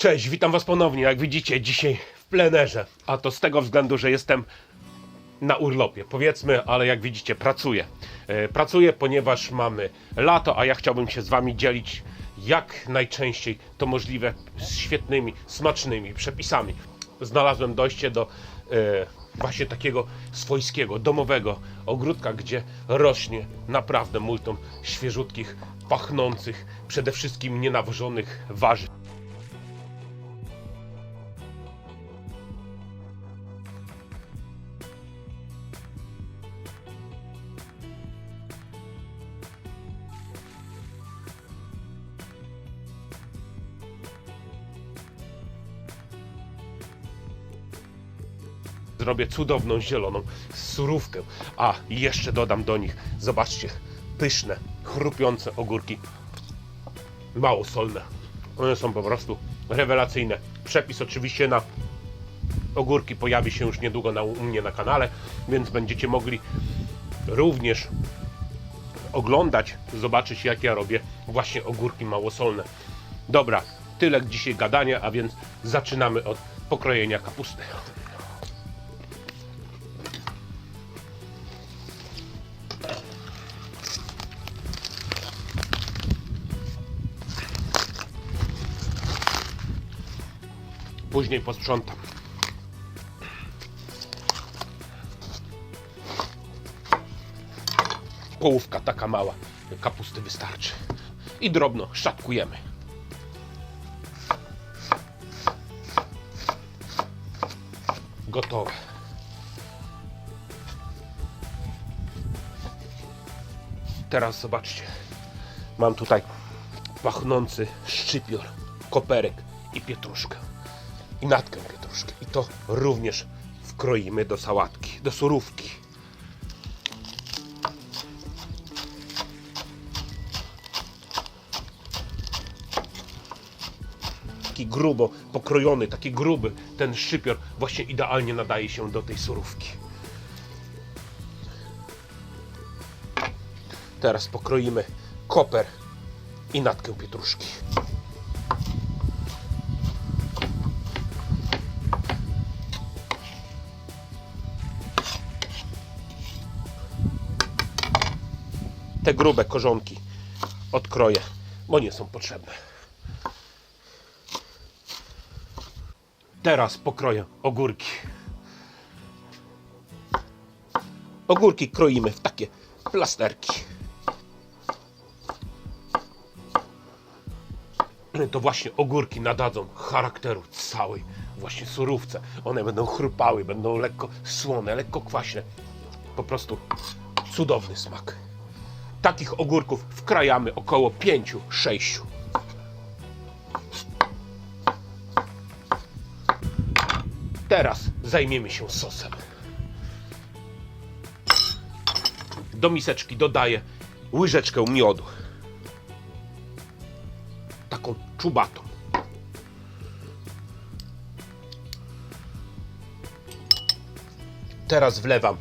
Cześć, witam Was ponownie. Jak widzicie, dzisiaj w plenerze. A to z tego względu, że jestem na urlopie, powiedzmy, ale jak widzicie, pracuję. E, Pracuję, ponieważ mamy lato, a ja chciałbym się z Wami dzielić jak najczęściej to możliwe z świetnymi, smacznymi przepisami. Znalazłem dojście do e, właśnie takiego swojskiego, domowego ogródka, gdzie rośnie naprawdę multum świeżutkich, pachnących, przede wszystkim nienawożonych warzyw. Zrobię cudowną zieloną surówkę, a jeszcze dodam do nich, zobaczcie, pyszne, chrupiące ogórki, mało solne. One są po prostu rewelacyjne. Przepis oczywiście na ogórki pojawi się już niedługo na, u mnie na kanale, więc będziecie mogli również oglądać, zobaczyć jak ja robię właśnie ogórki małosolne. Dobra, tyle dzisiaj gadania, a więc zaczynamy od pokrojenia kapusty. Później posprzątam. Połówka taka mała kapusty wystarczy. I drobno szatkujemy. Gotowe. Teraz zobaczcie. Mam tutaj pachnący szczypior, koperek i pietruszkę. I natkę pietruszkę. I to również wkroimy do sałatki, do surówki. Taki grubo pokrojony, taki gruby ten szczypior właśnie idealnie nadaje się do tej surówki. Teraz pokroimy koper i natkę pietruszki. Te grube korzonki odkroję, bo nie są potrzebne. Teraz pokroję ogórki. Ogórki kroimy w takie plasterki. To właśnie ogórki nadadzą charakteru całej właśnie surówce. One będą chrupały, będą lekko słone, lekko kwaśne. Po prostu cudowny smak. Takich ogórków wkrajamy około 5-6. Teraz zajmiemy się sosem. Do miseczki dodaję łyżeczkę miodu. Taką czubatą. Teraz wlewam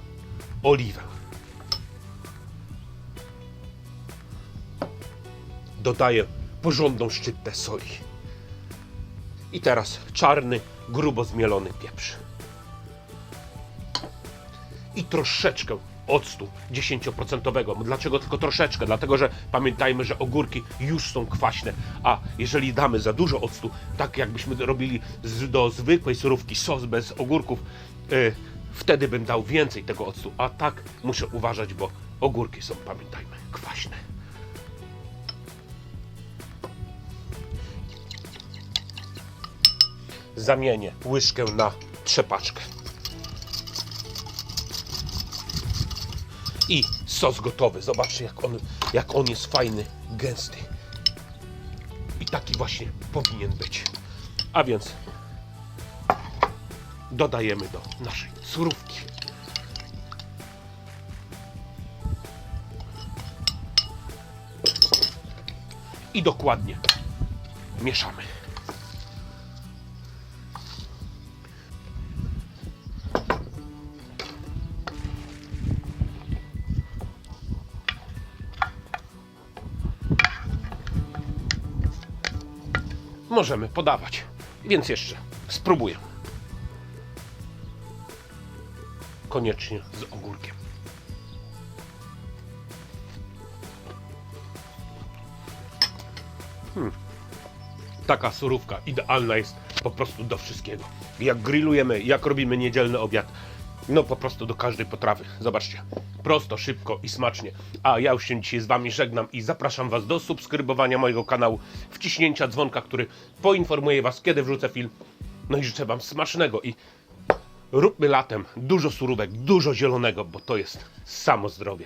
oliwę. Dodaję porządną szczyptę soli. I teraz czarny, grubo zmielony pieprz. I troszeczkę octu 10%. Dlaczego tylko troszeczkę? Dlatego, że pamiętajmy, że ogórki już są kwaśne, a jeżeli damy za dużo octu, tak jakbyśmy robili do zwykłej surówki sos bez ogórków, y, wtedy bym dał więcej tego octu, a tak muszę uważać, bo ogórki są, pamiętajmy, kwaśne. Zamienię łyżkę na trzepaczkę. I sos gotowy. Zobaczcie, jak on, jak on jest fajny, gęsty. I taki właśnie powinien być. A więc dodajemy do naszej surówki. I dokładnie mieszamy. Możemy podawać. Więc jeszcze spróbuję. Koniecznie z ogórkiem. taka surówka idealna jest po prostu do wszystkiego. Jak grillujemy, jak robimy niedzielny obiad, no po prostu do każdej potrawy. Zobaczcie, prosto, szybko i smacznie. A ja już się dzisiaj z Wami żegnam i zapraszam Was do subskrybowania mojego kanału, wciśnięcia dzwonka, który poinformuje Was, kiedy wrzucę film. No i życzę Wam smacznego i róbmy latem dużo surówek, dużo zielonego, bo to jest samo zdrowie.